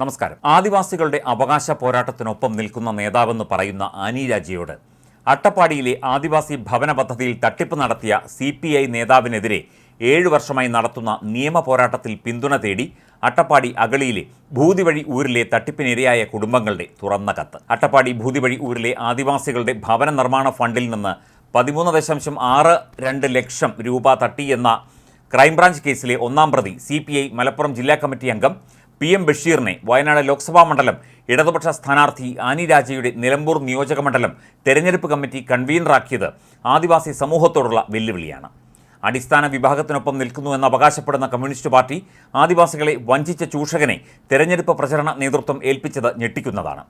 നമസ്കാരം. ആദിവാസികളുടെ അവകാശ പോരാട്ടത്തിനൊപ്പം നിൽക്കുന്ന നേതാവെന്ന് പറയുന്ന ആനി രാജയോട് അട്ടപ്പാടിയിലെ ആദിവാസി ഭവന പദ്ധതിയിൽ തട്ടിപ്പ് നടത്തിയ സി പി ഐ നേതാവിനെതിരെ ഏഴു വർഷമായി നടത്തുന്ന നിയമ പോരാട്ടത്തിൽ പിന്തുണ തേടി അട്ടപ്പാടി അഗളിയിലെ ഭൂതിവഴി ഊരിലെ തട്ടിപ്പിനിരയായ കുടുംബങ്ങളുടെ തുറന്ന കത്ത്. അട്ടപ്പാടി ഭൂതിവഴി ഊരിലെ ആദിവാസികളുടെ ഭവന നിർമ്മാണ ഫണ്ടിൽ നിന്ന് പതിമൂന്ന് ദശാംശം ആറ് രണ്ട് ലക്ഷം രൂപ തട്ടിയെന്ന ക്രൈംബ്രാഞ്ച് കേസിലെ ഒന്നാം പ്രതി സി മലപ്പുറം ജില്ലാ കമ്മിറ്റി അംഗം പി എം ബഷീറിനെ വയനാട് ലോക്സഭാ മണ്ഡലം ഇടതുപക്ഷ സ്ഥാനാർത്ഥി ആനി രാജയുടെ നിലമ്പൂർ നിയോജക മണ്ഡലം തെരഞ്ഞെടുപ്പ് കമ്മിറ്റി കൺവീനറാക്കിയത് ആദിവാസി സമൂഹത്തോടുള്ള വെല്ലുവിളിയാണ്. അടിസ്ഥാന വിഭാഗത്തിനൊപ്പം നിൽക്കുന്നുവെന്ന് അവകാശപ്പെടുന്ന കമ്മ്യൂണിസ്റ്റ് പാർട്ടി ആദിവാസികളെ വഞ്ചിച്ച ചൂഷകനെ തെരഞ്ഞെടുപ്പ് പ്രചരണ നേതൃത്വം ഏൽപ്പിച്ചത് ഞെട്ടിക്കുന്നതാണ്.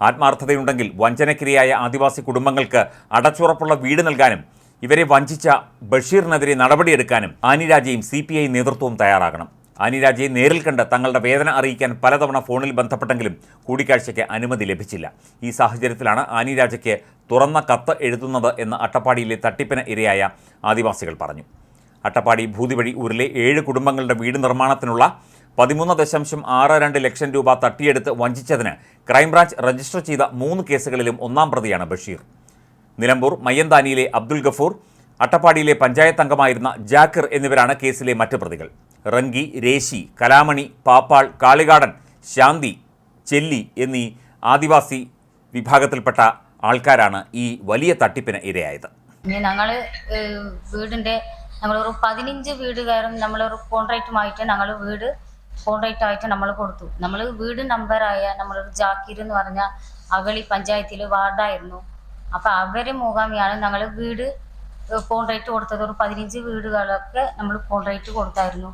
ആത്മാർത്ഥതയുണ്ടെങ്കിൽ വഞ്ചനക്കിരയായ ആദിവാസി കുടുംബങ്ങൾക്ക് അടച്ചുറപ്പുള്ള വീട് നൽകാനും ഇവരെ വഞ്ചിച്ച ബഷീറിനെതിരെ നടപടിയെടുക്കാനും ആനിരാജയും സി പി ഐ നേതൃത്വവും തയ്യാറാകണം. ആനിരാജയെ നേരിൽ കണ്ട് തങ്ങളുടെ വേദന അറിയിക്കാൻ പലതവണ ഫോണിൽ ബന്ധപ്പെട്ടെങ്കിലും കൂടിക്കാഴ്ചയ്ക്ക് അനുമതി ലഭിച്ചില്ല. ഈ സാഹചര്യത്തിലാണ് അനിരാജയ്ക്ക് തുറന്ന കത്ത് എഴുതുന്നത് എന്ന് അട്ടപ്പാടിയിലെ തട്ടിപ്പിന് ഇരയായ ആദിവാസികൾ പറഞ്ഞു. അട്ടപ്പാടി ഭൂതിവഴി ഊരിലെ ഏഴ് കുടുംബങ്ങളുടെ വീട് നിർമ്മാണത്തിനുള്ള പതിമൂന്ന് ദശാംശം ആറ് രണ്ട് ലക്ഷം രൂപ തട്ടിയെടുത്ത് വഞ്ചിച്ചതിന് ക്രൈംബ്രാഞ്ച് രജിസ്റ്റർ ചെയ്ത മൂന്ന് കേസുകളിലും ഒന്നാം പ്രതിയാണ് ബഷീർ. നിലമ്പൂർ മയ്യന്താനിയിലെ അബ്ദുൽ ഗഫൂർ അട്ടപ്പാടിയിലെ പഞ്ചായത്ത് അംഗമായിരുന്ന ജാക്കിർ എന്നിവരാണ് കേസിലെ മറ്റ് പ്രതികൾ. റങ്കി രേശി കലാമണി പാപ്പാൾ കാളികാടൻ ശാന്തി ചെല്ലി എന്നീ ആദിവാസി വിഭാഗത്തിൽപ്പെട്ട ആൾക്കാരാണ് ഈ വലിയ തട്ടിപ്പിന് ഇരയായത്. ഞങ്ങൾ വീടിന്റെ ഞങ്ങളൊരു പതിനഞ്ച് വീടുകാരും നമ്മളൊരു കോൺട്രാക്റ്റുമായിട്ട് ഞങ്ങൾ വീട് കോൺട്രാക്റ്റ് ആയിട്ട് നമ്മൾ കൊടുത്തു. നമ്മൾ വീട് നമ്പറായ നമ്മളൊരു ജാക്കീർ എന്ന് പറഞ്ഞ അഗളി പഞ്ചായത്തിൽ വാർഡായിരുന്നു. അപ്പൊ അവരെ മുഖാമിയാണ് ഞങ്ങൾ വീട് കോൺട്രാക്റ്റ് കൊടുത്തത്. ഒരു പതിനഞ്ച് വീടുകളൊക്കെ നമ്മൾ കോൺട്രാക്റ്റ് കൊടുത്തായിരുന്നു.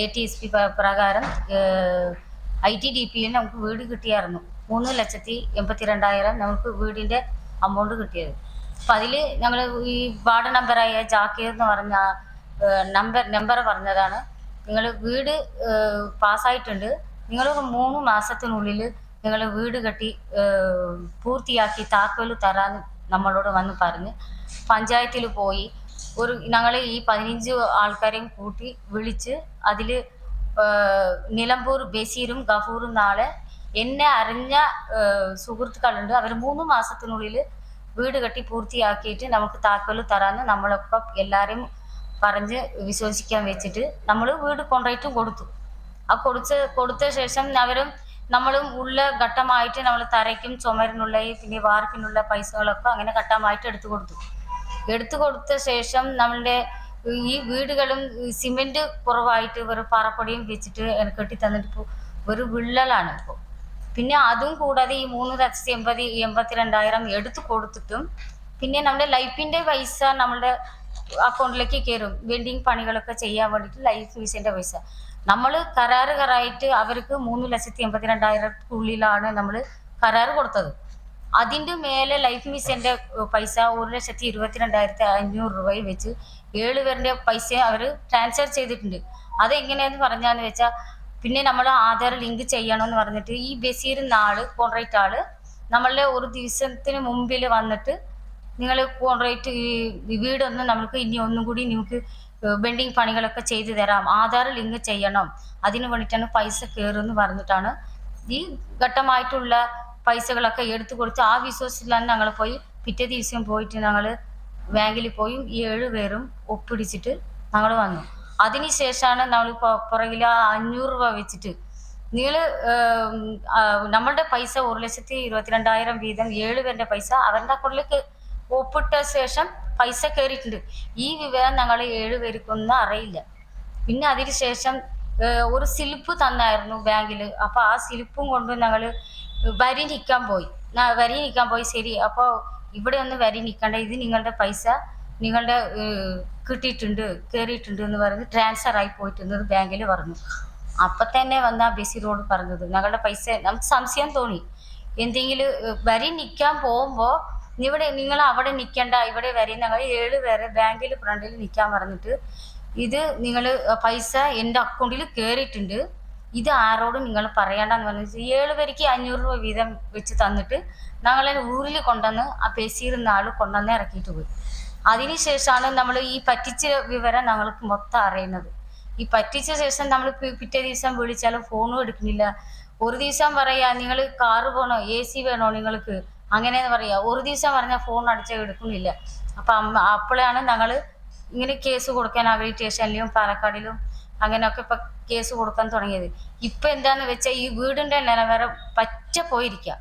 എ ടി എസ് പി പ്രകാരം ഐ ടി ഡി പിയിൽ നമുക്ക് വീട് കിട്ടിയായിരുന്നു. മൂന്ന് ലക്ഷത്തി എൺപത്തി രണ്ടായിരം നമുക്ക് വീടിന്റെ അമൗണ്ട് കിട്ടിയത്. അപ്പൊ അതിൽ ഞങ്ങൾ ഈ വാർഡ് നമ്പറായ ജാക്കീർ എന്ന് പറഞ്ഞ നമ്പർ നമ്പർ പറഞ്ഞതാണ്. നിങ്ങൾ വീട് പാസ്സായിട്ടുണ്ട് നിങ്ങൾ മൂന്ന് മാസത്തിനുള്ളിൽ നിങ്ങൾ വീട് കെട്ടി പൂർത്തിയാക്കി താക്കോൽ തരാൻ നമ്മളോട് വന്ന് പറഞ്ഞ് പഞ്ചായത്തിൽ പോയി ഒരു ഞങ്ങൾ ഈ പതിനഞ്ച് ആൾക്കാരെയും കൂട്ടി വിളിച്ച് അതിൽ നിലമ്പൂർ ബസീറും ഗഫൂറും നാളെ എന്നെ അറിഞ്ഞ സുഹൃത്തുക്കളുണ്ട്. അവർ മൂന്ന് മാസത്തിനുള്ളിൽ വീട് കെട്ടി പൂർത്തിയാക്കിയിട്ട് നമുക്ക് താക്കോൽ തരാന്ന് നമ്മളൊക്കെ എല്ലാവരെയും പറഞ്ഞ് വിശ്വസിക്കാൻ വെച്ചിട്ട് നമ്മൾ വീട് കോൺട്രാക്റ്റും കൊടുത്തു. ആ കൊടുത്ത കൊടുത്ത ശേഷം അവരും നമ്മളും ഉള്ള ഘട്ടമായിട്ട് നമ്മൾ തറയ്ക്കും ചുമരിനുള്ള പിന്നെ വാർപ്പിനുള്ള പൈസകളൊക്കെ അങ്ങനെ ഘട്ടമായിട്ട് എടുത്തു കൊടുത്തു. എടുത്തു കൊടുത്ത ശേഷം നമ്മളുടെ ഈ വീടുകളും സിമെന്റ് കുറവായിട്ട് വെറും പാറപ്പൊടിയും വെച്ചിട്ട് കെട്ടി തന്നിട്ട് ഇപ്പോൾ ഒരു വിള്ളലാണ് ഇപ്പോൾ പിന്നെ അതും കൂടാതെ ഈ മൂന്ന് ലക്ഷത്തി എൺപത് എൺപത്തിരണ്ടായിരം എടുത്തു കൊടുത്തിട്ടും പിന്നെ നമ്മുടെ ലൈഫിന്റെ പൈസ നമ്മളുടെ അക്കൗണ്ടിലേക്ക് കയറും. വെൽഡിങ് പണികളൊക്കെ ചെയ്യാൻ വേണ്ടിയിട്ട് ലൈഫ് ഫീസിന്റെ പൈസ. നമ്മൾ കരാറുകാരായിട്ട് അവർക്ക് മൂന്ന് ലക്ഷത്തി എൺപത്തിരണ്ടായിരത്തിനുള്ളിലാണ് നമ്മൾ കരാറ് കൊടുത്തത്. അതിന്റെ മേലെ ലൈഫ് മിഷന്റെ പൈസ ഒരു ലക്ഷത്തി ഇരുപത്തിരണ്ടായിരത്തി അഞ്ഞൂറ് രൂപയിൽ വെച്ച് ഏഴ് പേരുടെ പൈസ അവർ ട്രാൻസ്ഫർ ചെയ്തിട്ടുണ്ട്. അതെങ്ങനെയെന്ന് പറഞ്ഞാന്ന് വെച്ചാൽ പിന്നെ നമ്മൾ ആധാർ ലിങ്ക് ചെയ്യണമെന്ന് പറഞ്ഞിട്ട് ഈ ബഷീർ നാൾ കോൺട്രാക്റ്റ് ആൾ നമ്മളുടെ ഒരു ദിവസത്തിന് മുമ്പിൽ വന്നിട്ട് നിങ്ങൾ കോൺട്രാക്റ്റ് ഈ വീടൊന്നും നമുക്ക് ഇനി ഒന്നും കൂടി നിങ്ങൾക്ക് ബെൻഡിങ് പണികളൊക്കെ ചെയ്തു തരാം. ആധാർ ലിങ്ക് ചെയ്യണം. അതിന് വേണ്ടിയിട്ടാണ് പൈസ കയറുമെന്ന് പറഞ്ഞിട്ടാണ് ഈ ഘട്ടമായിട്ടുള്ള പൈസകളൊക്കെ എടുത്തു കൊടുത്ത് ആ വിശ്വാസത്തിലാണ് ഞങ്ങൾ പോയി പിറ്റേ ദിവസം പോയിട്ട് ഞങ്ങൾ ബാങ്കിൽ പോയി ഏഴ് പേരും ഒപ്പിടിച്ചിട്ട് ഞങ്ങൾ വന്നു. അതിനുശേഷമാണ് നമ്മൾ പുറകിൽ അഞ്ഞൂറ് രൂപ വെച്ചിട്ട് നിങ്ങൾ നമ്മളുടെ പൈസ ഒരു ലക്ഷത്തി ഇരുപത്തിരണ്ടായിരം വീതം ഏഴ് പേരുടെ പൈസ അവരുടെ അക്കൗണ്ടിലേക്ക് ഒപ്പിട്ട ശേഷം പൈസ കയറിയിട്ടുണ്ട്. ഈ വിവരം ഞങ്ങൾ ഏഴ് പേർക്കൊന്നും അറിയില്ല. പിന്നെ അതിനുശേഷം ശേഷം ഒരു സ്ലിപ്പ് തന്നായിരുന്നു ബാങ്കിൽ അപ്പോൾ ആ സ്ലിപ്പും കൊണ്ട് ഞങ്ങൾ വരി നിൽക്കാൻ പോയി. വരി നിൽക്കാൻ പോയി. ശരി അപ്പോൾ ഇവിടെ ഒന്ന് വരി നിൽക്കണ്ട ഇത് നിങ്ങളുടെ പൈസ നിങ്ങളുടെ കിട്ടിയിട്ടുണ്ട് കയറിയിട്ടുണ്ട് എന്ന് പറഞ്ഞ് ട്രാൻസ്ഫർ ആയി പോയിട്ടുണ്ട് ബാങ്കിൽ പറഞ്ഞു. അപ്പം തന്നെ വന്ന ആ ബഷീറോട് പറഞ്ഞത്. ഞങ്ങളുടെ പൈസ നമുക്ക് സംശയം തോന്നി. എന്തെങ്കിലും വരി നിൽക്കാൻ പോകുമ്പോൾ ഇവിടെ നിങ്ങൾ അവിടെ നിൽക്കണ്ട. ഇവിടെ വരി ഞങ്ങൾ ഏഴ് പേരെ ബാങ്കിൽ ഫ്രണ്ടിൽ നിൽക്കാൻ പറഞ്ഞിട്ട് ഇത് നിങ്ങൾ പൈസ എന്റെ അക്കൗണ്ടിൽ കയറിയിട്ടുണ്ട് ഇത് ആരോടും നിങ്ങൾ പറയണ്ടെന്ന് പറഞ്ഞു ഏഴ് പേർക്ക് അഞ്ഞൂറ് രൂപ വീതം വെച്ച് തന്നിട്ട് ഞങ്ങളെ ഊരിൽ കൊണ്ടുവന്ന് ആ ബഷീർ ആൾ കൊണ്ടുവന്ന് ഇറക്കിയിട്ട് പോയി. അതിനുശേഷമാണ് നമ്മൾ ഈ പറ്റിച്ച വിവരം ഞങ്ങൾക്ക് മൊത്തം അറിയുന്നത്. ഈ പറ്റിച്ച ശേഷം നമ്മൾ പിറ്റേ ദിവസം വിളിച്ചാലും ഫോണും എടുക്കുന്നില്ല. ഒരു ദിവസം പറയാ നിങ്ങൾ കാറ് പോണോ? എ സി വേണോ നിങ്ങൾക്ക്? അങ്ങനെയെന്ന് പറയാ. ഒരു ദിവസം പറഞ്ഞാൽ ഫോൺ അടിച്ചാൽ എടുക്കുന്നില്ല. അപ്പം അപ്പോഴാണ് ഞങ്ങൾ ഇങ്ങനെ കേസ് കൊടുക്കാൻ അവർ സ്റ്റേഷനിലും പാലക്കാടിലും അങ്ങനെയൊക്കെ ഇപ്പൊ കേസ് കൊടുക്കാൻ തുടങ്ങിയത്. ഇപ്പൊ എന്താന്ന് വെച്ചാൽ ഈ വീടിന്റെ നിലവാരം പറ്റ പോയിരിക്കുക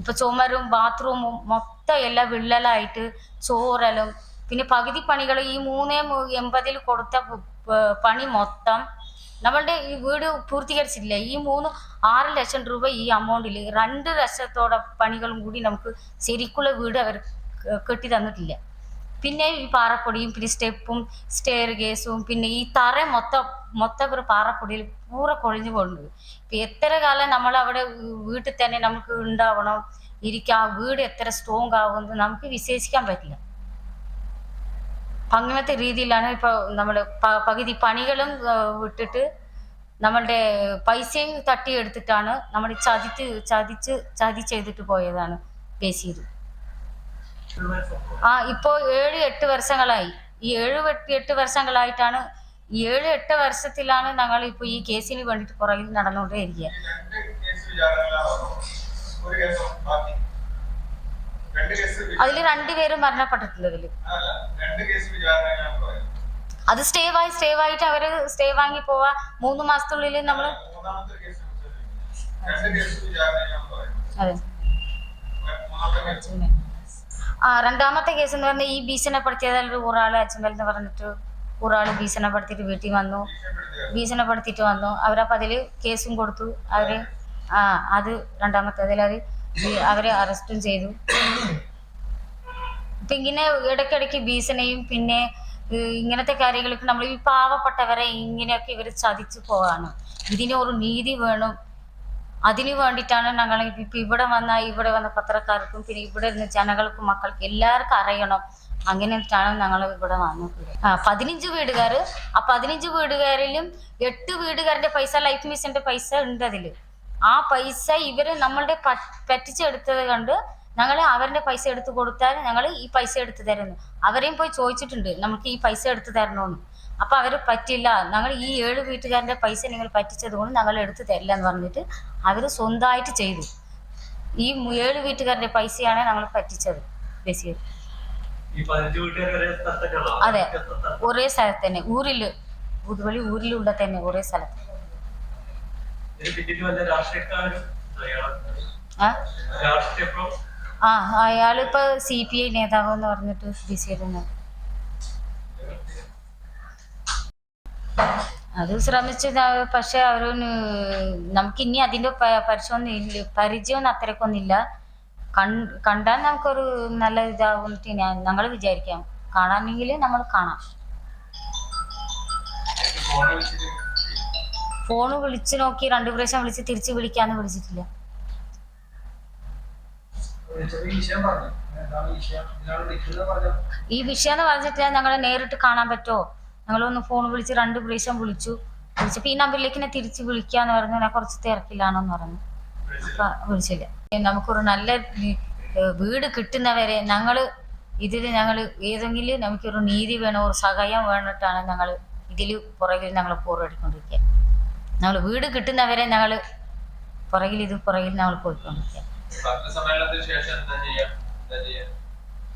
ഇപ്പൊ ചുമരും ബാത്റൂമും മൊത്തം എല്ലാം വിള്ളലായിട്ട് ചോറലും പിന്നെ പകുതി പണികൾ ഈ മൂന്നേ എൺപതിൽ കൊടുത്ത പണി മൊത്തം നമ്മളുടെ ഈ വീട് പൂർത്തീകരിച്ചിട്ടില്ല? ഈ മൂന്ന് ആറ് ലക്ഷം രൂപ ഈ അമൗണ്ടിൽ രണ്ട് ലക്ഷത്തോടെ പണികളും കൂടി നമുക്ക് ശരിക്കുള്ള വീട് അവർ കെട്ടി തന്നിട്ടില്ല. പിന്നെ ഈ പാറപ്പൊടിയും പിന്നെ സ്റ്റെപ്പും സ്റ്റെയർ കേസും പിന്നെ ഈ തറ മൊത്തം മൊത്തം ഒരു പാറപ്പൊടിയിൽ പൂറ കൊഴിഞ്ഞു പോകുന്നത് ഇപ്പം എത്ര കാലം നമ്മൾ അവിടെ വീട്ടിൽ തന്നെ നമുക്ക് ഉണ്ടാവണം ഇരിക്കാം വീട് എത്ര സ്ട്രോങ് ആവുമെന്ന് നമുക്ക് വിശേഷിക്കാൻ പറ്റില്ല. അങ്ങനത്തെ രീതിയിലാണ് ഇപ്പോൾ നമ്മൾ പകുതി പണികളും വിട്ടിട്ട് നമ്മളുടെ പൈസയും തട്ടിയെടുത്തിട്ടാണ് നമ്മൾ ചതിച്ച് ചതിച്ച് ചതി ചെയ്തിട്ട് പോയതാണ് ബേസീർ ആ ഇപ്പോ ഏഴ് എട്ട് വർഷങ്ങളായി. ഈ ഏഴ് എട്ട് വർഷങ്ങളായിട്ടാണ് ഏഴ് എട്ട് വർഷത്തിലാണ് ഞങ്ങൾ ഇപ്പൊ ഈ കേസിന് വേണ്ടിട്ട് പുറകിൽ നടന്നുകൊണ്ടേ ഇരിക്കുക അതിൽ രണ്ടുപേരും മരണപ്പെട്ടിട്ടുള്ളതിൽ അത് സ്റ്റേ വായി സ്റ്റേ വായിട്ട് അവർ സ്റ്റേ വാങ്ങി പോവാ. മൂന്ന് മാസത്തിനുള്ളിൽ നമ്മൾ അതെ. രണ്ടാമത്തെ കേസ് എന്ന് പറഞ്ഞാൽ ഈ ഭീഷണിപ്പെടുത്തിയതിൽ ഒരാൾ അച്ഛൻ എന്ന് പറഞ്ഞിട്ട് ഒരാൾ ഭീഷണപ്പെടുത്തിയിട്ട് വീട്ടിൽ വന്നു. ഭീഷണപ്പെടുത്തിയിട്ട് വന്നു. അവരപ്പോൾ അതിൽ കേസും കൊടുത്തു. അവർ ആ അത് രണ്ടാമത്തേതിൽ അത് അവരെ? അറസ്റ്റും ചെയ്തു. ഇപ്പൊ ഇങ്ങനെ ഇടയ്ക്കിടയ്ക്ക് ഭീഷണയും പിന്നെ ഇങ്ങനത്തെ കാര്യങ്ങൾക്ക് നമ്മൾ ഈ പാവപ്പെട്ടവരെ ഇങ്ങനെയൊക്കെ ഇവർ ചതിച്ചു പോവാണ്. ഇതിന് ഒരു നീതി വേണം അതിനു വേണ്ടിയിട്ടാണ് ഞങ്ങൾ ഇപ്പം ഇവിടെ വന്ന ഇവിടെ വന്ന പത്രക്കാർക്കും പിന്നെ ഇവിടെ ഇരുന്ന ജനങ്ങൾക്കും മക്കൾക്കും എല്ലാവർക്കും അറിയണം. അങ്ങനെയാണ് ഞങ്ങൾ ഇവിടെ വന്നത്. ആ പതിനഞ്ച് വീടുകാർ ആ പതിനഞ്ച് വീടുകാരിലും എട്ട് വീടുകാരുടെ പൈസ ലൈഫ് മിഷന്റെ പൈസ ഉണ്ട് അതിൽ ആ പൈസ ഇവർ നമ്മളുടെ പറ്റിച്ചെടുത്തത് കണ്ട് ഞങ്ങൾ അവരുടെ പൈസ എടുത്തു കൊടുത്താൽ ഞങ്ങൾ ഈ പൈസ എടുത്തു തരുന്നു. അവരെയും പോയി ചോദിച്ചിട്ടുണ്ട് നമുക്ക് ഈ പൈസ എടുത്തു തരണമെന്ന് അപ്പൊ അവർ പറ്റില്ല. ഞങ്ങൾ ഈ ഏഴ് വീട്ടുകാരന്റെ പൈസ നിങ്ങൾ പറ്റിച്ചത് കൊണ്ട് ഞങ്ങൾ എടുത്തു തരില്ല എന്ന് പറഞ്ഞിട്ട് അവർ സ്വന്തമായിട്ട് ചെയ്തു. ഈ ഏഴ് വീട്ടുകാരന്റെ പൈസയാണ് ഞങ്ങൾ പറ്റിച്ചത് ബഷീർ സ്ഥലത്തൊക്കെയാണോ? അതെ. ഒരേ സ്ഥലത്ത് തന്നെ. ഊരിൽ പുതുവഴി ഊരിലുള്ള തന്നെ ഒരേ സ്ഥലത്ത്. ആ? ആ അയാളിപ്പോ സി പി ഐ നേതാവ് എന്ന് പറഞ്ഞിട്ട് ബിസിയിരുന്നു അത് ശ്രമിച്ചു ന- പക്ഷെ അവരൊന്ന് നമുക്ക് ഇനി അതിന്റെ പരിശോധന ഇല്ല പരിചയമൊന്നും അത്രയ്ക്കൊന്നുമില്ല കണ്ടാൽ നമുക്കൊരു നല്ല ഇതാവുന്നിട്ട് ഞാൻ ഞങ്ങൾ വിചാരിക്കാം. കാണാമെങ്കിൽ നമ്മൾ കാണാം. ഫോണ് വിളിച്ചു നോക്കി രണ്ടു പ്രാവശ്യം വിളിച്ച് തിരിച്ചു വിളിക്കാന്ന് വിളിച്ചിട്ടില്ല വിളിച്ചപ്പോ ഈ വിഷയം പറഞ്ഞു എന്താണ് വിഷയം ഇതിനാണ് വിളിക്കുന്നത് പറഞ്ഞു ഈ വിഷയം എന്ന് പറഞ്ഞിട്ട് ഞങ്ങളെ നേരിട്ട് കാണാൻ പറ്റുമോ? ഞങ്ങളൊന്ന് ഫോൺ വിളിച്ച് രണ്ട് പ്രാവശ്യം വിളിച്ചു. വിളിച്ചപ്പോ ഈ നമ്പറിലേക്ക് എന്നെ തിരിച്ച് വിളിക്കാന്ന് പറഞ്ഞു. ഞാൻ കുറച്ച് തിരക്കിലാണെന്ന് പറഞ്ഞു. അപ്പൊ വിളിച്ചില്ല. നമുക്കൊരു നല്ല വീട് കിട്ടുന്നവരെ ഞങ്ങൾ ഇതിൽ ഞങ്ങൾ ഏതെങ്കിലും നമുക്കൊരു നീതി വേണോ ഒരു സഹായം വേണിട്ടാണ് ഞങ്ങൾ ഇതിൽ പുറകിൽ ഞങ്ങൾ പോറടിക്കൊണ്ടിരിക്കുക ഞങ്ങൾ വീട് കിട്ടുന്നവരെ ഞങ്ങൾ പുറകിൽ ഇത് പുറകിൽ ഞങ്ങൾ പോയിക്കൊണ്ടിരിക്കുക. പത്രസമ്മേളനത്തിന് ശേഷം എന്താ ചെയ്യാ? എന്താ ചെയ്യാ?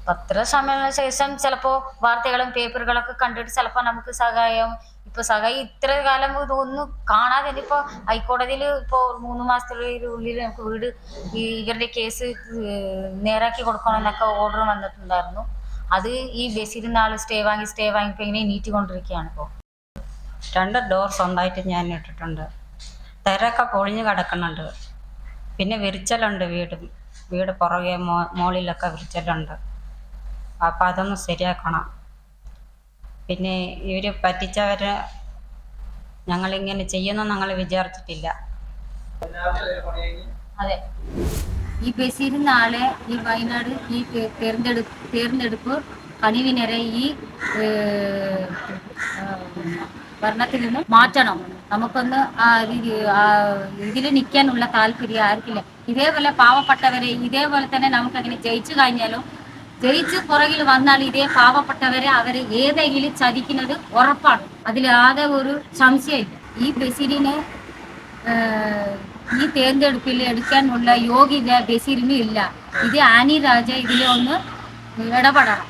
പത്രസമ്മേളന ശേഷം ചിലപ്പോ വാർത്തകളും പേപ്പറുകളൊക്കെ കണ്ടിട്ട് ചിലപ്പോ നമുക്ക് സഹായം. ഇപ്പൊ സഹായം ഇത്ര കാലം ഇതൊന്നും കാണാതെ ഇപ്പൊ ഹൈക്കോടതിയിൽ ഇപ്പോ മൂന്ന് മാസത്തിനുള്ളിൽ നമുക്ക് വീട് ഈ ഇവരുടെ കേസ് നേരാക്കി കൊടുക്കണമെന്നൊക്കെ ഓർഡർ വന്നിട്ടുണ്ടായിരുന്നു. അത് ഈ ബസ്സിരുന്ന ആൾ സ്റ്റേ വാങ്ങി സ്റ്റേ വാങ്ങി ഇങ്ങനെ ഇങ്ങനെ നീട്ടിക്കൊണ്ടിരിക്കുകയാണ് ഇപ്പോ. രണ്ട് ഡോർ സ്വന്തമായിട്ട് ഞാൻ ഇട്ടിട്ടുണ്ട്. തിരക്കെ പൊളിഞ്ഞു കിടക്കുന്നുണ്ട്. പിന്നെ വിരിച്ചലുണ്ട് വീട് വീട് പുറകെ മോ മുകളിലൊക്കെ വിരിച്ചലുണ്ട്. അപ്പം അതൊന്ന് ശരിയാക്കണം. പിന്നെ ഇവർ പറ്റിച്ചവർ ഞങ്ങളിങ്ങനെ ചെയ്യുന്നു ഞങ്ങൾ വിചാരിച്ചിട്ടില്ല. അതെ. ഈ ബസ്സിരുന്ന നാളെ ഈ വയനാട് ഈ തെരഞ്ഞെടുപ്പ് തെരഞ്ഞെടുപ്പ് കണിവിനരെ ഈ ഭരണത്തിൽ നിന്ന് മാറ്റണം. നമുക്കൊന്ന് ആ ഇതിൽ നിൽക്കാനുള്ള താല്പര്യം ആർക്കില്ല. ഇതേപോലെ പാവപ്പെട്ടവരെ ഇതേപോലെ തന്നെ നമുക്ക് അങ്ങനെ ജയിച്ചു കഴിഞ്ഞാലും ജയിച്ച് പുറകിൽ വന്നാൽ ഇതേ പാവപ്പെട്ടവരെ അവരെ ഏതെങ്കിലും ചതിക്കുന്നത് ഉറപ്പാണ്. ആകെ ഒരു സംശയമില്ല. ഈ ബസീരിനെ ഈ തെരഞ്ഞെടുപ്പിൽ എടുക്കാനുള്ള യോഗ്യത ബഷീറിന് ഇല്ല. ഇത് ആനി രാജ ഇതിലൊന്ന് ഇടപെടണം.